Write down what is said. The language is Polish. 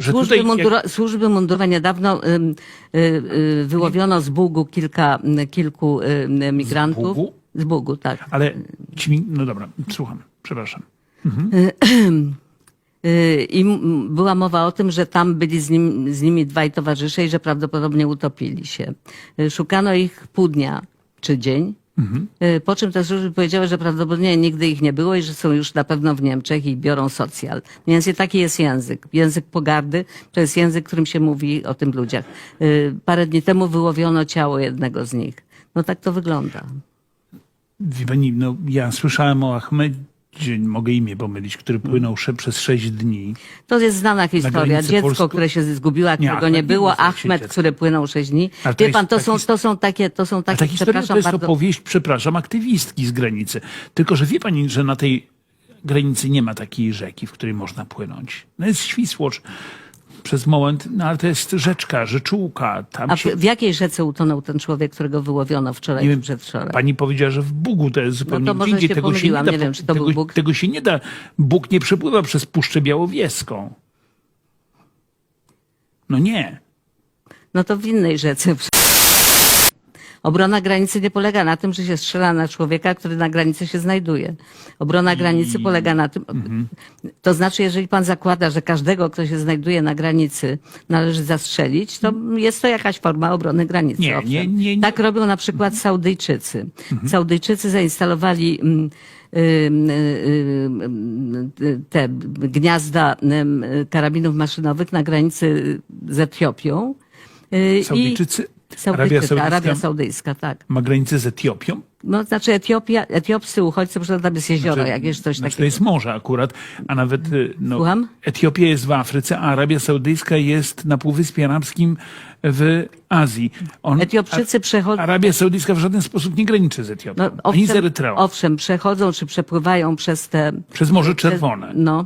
Służby, tutaj munduro, służby mundurowe niedawno ym, y, y, wyłowiono z Bugu kilka, m, kilku y, migrantów. Bugu? Z Bugu, tak. Ale ci, no dobra, słucham, przepraszam. Y, I była mowa o tym, że tam byli z, nim, z nimi dwaj towarzysze i że prawdopodobnie utopili się. Y, Szukano ich pół dnia czy dzień. Y, Po czym te służby powiedziały, że prawdopodobnie nigdy ich nie było i że są już na pewno w Niemczech i biorą socjal. Więc taki jest język. Język pogardy to jest język, którym się mówi o tym ludziach. Y, Parę dni temu wyłowiono ciało jednego z nich. No tak to wygląda. Wie pani, no, ja słyszałem o Ahmedzie, mogę imię pomylić, który płynął sze- przez sześć dni. To jest znana historia. Dziecko, polsko- które się zgubiło, a którego nie nie było. się Achmed, który płynął sześć dni. Ale to Wie jest pan, to są, to są takie, to są takie, ta historia to jest bardzo. opowieść, przepraszam, aktywistki z granicy. Tylko, że wie pani, że na tej granicy nie ma takiej rzeki, w której można płynąć. No jest Świsłocz przez moment, no ale to jest rzeczka, rzeczułka. Tam A w, się, w jakiej rzece utonął ten człowiek, którego wyłowiono wczoraj nie czy wiem, przedwczoraj? pani powiedziała, że w Bugu to jest zupełnie No to może indziej. się Tego się nie da, nie wiem, czy to tego, był Bóg. tego się nie da. Bóg nie przepływa przez Puszczę Białowieską. No nie. No to w innej rzece. Obrona granicy nie polega na tym, że się strzela na człowieka, który na granicy się znajduje. Obrona granicy polega na tym, Mhm. to znaczy, jeżeli pan zakłada, że każdego, kto się znajduje na granicy, należy zastrzelić, to jest to jakaś forma obrony granicy. Nie, nie, nie, nie. Tak robią na przykład Saudyjczycy. Saudyjczycy zainstalowali mm, te gniazda karabinów maszynowych na granicy z Etiopią. Y, i- Saudyjczycy, Arabia Saudyjska Arabia Saudyjska, tak. ma granicę z Etiopią. No, znaczy Etiopia, etiopscy uchodźcy, że tam jest jezioro, Znaczy- jakieś coś znaczy to takiego. jest morze akurat, a nawet y, no, Słucham? Etiopia jest w Afryce, a Arabia Saudyjska jest na Półwyspie Arabskim w Azji. On, Etiopczycy przechodzą... Arabia Saudyjska w żaden sposób nie graniczy z Etiopią, No, ani z owszem, Erytreą. owszem, przechodzą czy przepływają przez te... Przez Morze Czerwone. No,